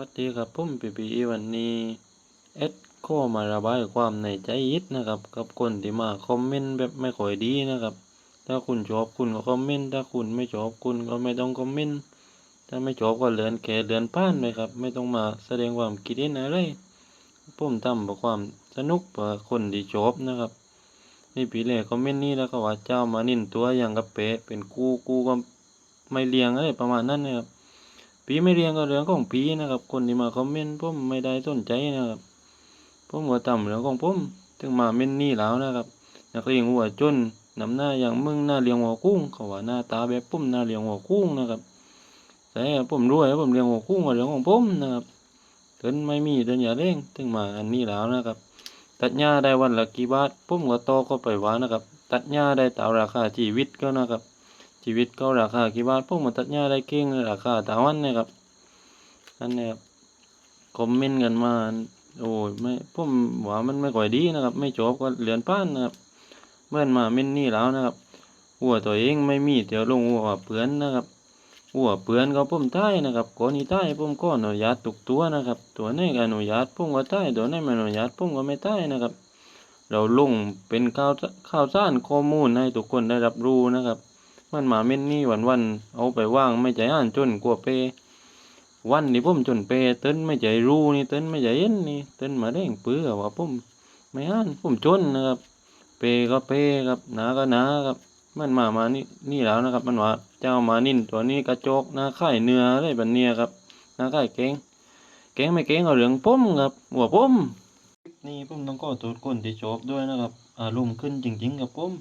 วัสดีครับผมปีปีวันนี้เอ็ดข้อมาระบายความในใจยิดนะครับ กับคนที่มาคอมเมนต์แบบไม่ค่อยดีนะครับ ถ้าคุณชอบคุณก็คอมเมนต์ถ้าคุณไม่ชอบคุณก็ไม่ต้องคอมเมนต์ถ้าไม่ชอบก็เลือนแค่เลือนผ่านไปครับ ไม่ต้องมาแสดงความคิดเห็นอะไรผมทำเพื่อความสนุกเพื่อคนที่ชอบนะครับนี่ปีแรกคอมเมนต์นี้แล้วก็ว่าเจ้ามานินตัวอย่างกับเป๊ะเป็นกูกูก็ไม่เลี้ยงอะไรประมาณนั้นนะครับ ผีไม่เรียงก็เรื่องของผีนะครับ คนที่มาคอมเมนต์ผมไม่ได้สนใจนะครับผมก็ทำเรื่องของผมถึงมาเม่นนี่แล้วนะครับนักเรียนหัวจนนำหน้าอย่างมึงหน้าเลี้ยงหัวกุ้งเขาว่าหน้าตาแบบผมหน้าเลี้ยงหัวกุ้งนะครับแต่ผมรวยผมเลี้ยงหัวกุ้งก็เรื่องของผมนะครับถึงไม่มีเดินอย่าเร่งถึงมาอันนี้แล้วนะครับ ตัดหญ้าได้วันละกี่บาทผมก็โตอก็ไปว่านะครับ ตัดหญ้าได้ตามราคาชีวิตก็นะครับ ชีวิตก็ราคากี่บาทพวกมันตัดหญ้าได้เก่งราคาตาวันนี่ยครับนั่นเนี่ยครับคอมเมนต์กันมาโอ้ยไม่ผมว่ามันไม่ค่อยดีนะครับ ไม่จบก็เหลือนป้านนะครับเมื่อนมาเม่นนี่แล้วนะครับหัวตัวเองไม่มีเดี๋ยวลงหัวเปือนนะครับหัวเปือนก็ผมใต้นะครับก่อนนี้ใต้ผมก็อนุญาตทุกตัวนะครับ ตัวไหนก็อนุญาตผมก็ใต้ตัวไหนไม่อนุญาตผมก็ไม่ใต้นะครับ เราลงเป็นข่าวข่าวสารข้อมูลให้ทุกคนได้รับรู้นะครับ มันมาเม่นนี่วันวันเอาไปว่างไม่ใจอ่านจนกลัวเป วันนี้ผมจนเปเต้นไม่ใจรู้นี่เต้นไม่ใจเย็นนี่เต้นมาเร่งเปื้อว่าผมไม่อ่านผมจนนะครับเปก็เปครับหนาก็หนาครับมันมามานี่นี่แล้วนะครับ มันว่าเจ้ามานินตัวนี้กระจกหน้าไข่เนื้ออะไรแบบเนี้ยครับหน้าไข่เก่งเก่งไม่เก่งเอาเรื่องผมครับหัวผมนี่ผมต้องขอโทษคนที่ชอบด้วยนะครับ อารมณ์ขึ้นจริงๆกับผม